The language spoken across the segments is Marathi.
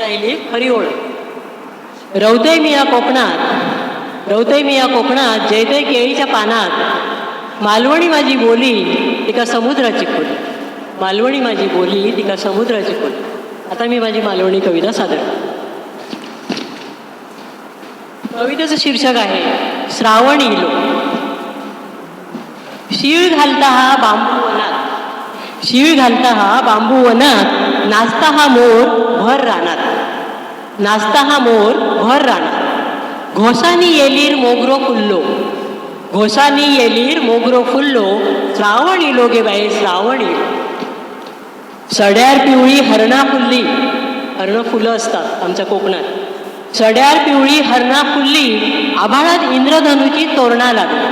राहिली खरी ओळख रवतय मी या कोकणात रवतय मी या कोकणात जयतय केळीच्या पानात. मालवणी माझी बोली तिका समुद्राची खोली. मालवणी माझी बोली तिका समुद्राची खोली. आता मी माझी मालवणी कविता सादर कवितेचं शीर्षक आहे श्रावण इलो शीळ घालता हा बांबू वनात. शीळ घालता हा बांबू वनात. नाचता हा मोर भर रानात. नाचता हा मोर भर रानात घोसानी येलीर मोगरो फुल्लो। घोसानी येलीर मोगरो फुल्लो श्रावण इलो गे बाई श्रावण। इलो सड्यार पिवळी हरणा फुल्ली। हरणं फुलं असतात आमच्या कोकणात। सड्यार पिवळी हरणा फुल्ली आभाळात इंद्रधनुची तोरणा लागली।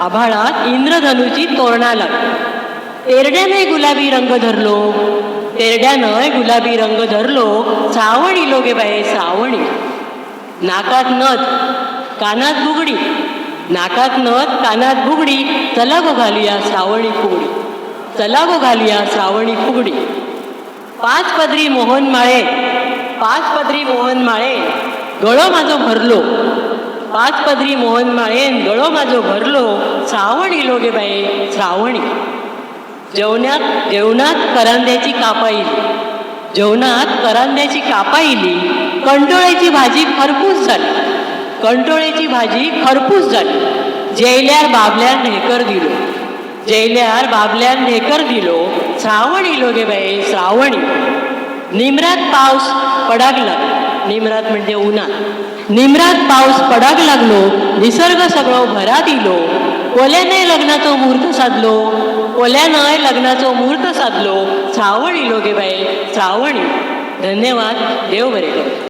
आभाळात इंद्रधनुची तोरणा लागली। एरड्याने गुलाबी रंग धरलो तेरड्यानं गुलाबी रंग धरलो सावणी इलो गे सावणी. नाकात नथ कानात बुगडी. नाकात नथ कानात बुगडी. चला गो घालूया श्रावणी फुगडी. चला गो घालूया श्रावणी फुगडी. पाच पदरी मोहन माळे पाच पदरी मोहन माळे गळो माझो भरलो. पाच पदरी मोहन माळेन गळो माझो भरलो. श्रावण इलो गे बाई श्रावणी जेवणात जेवणात करांद्याची कापा इली जेवणात करांद्याची कापा इली कंटोळ्याची भाजी खरपूस झाली. कंटोळ्याची भाजी खरपूस झाली. जेयल्यार बाबल्यार ढेकर दिलो. जेयल्यार बाबल्यार ढेकर दिलो. श्रावण इलो गे बाई श्रावण निमरात पाऊस पडाक लागला. निमरात म्हणजे उन्हात. निमरात पाऊस पडाक लागलो. निसर्ग सगळो भरात इलो. कोल्याने लग्नाचो मुहूर्त साधलो. कोल्यानं लग्नाचो मुहूर्त साधलो. श्रावण इलो गे बाई श्रावण धन्यवाद. देव बरे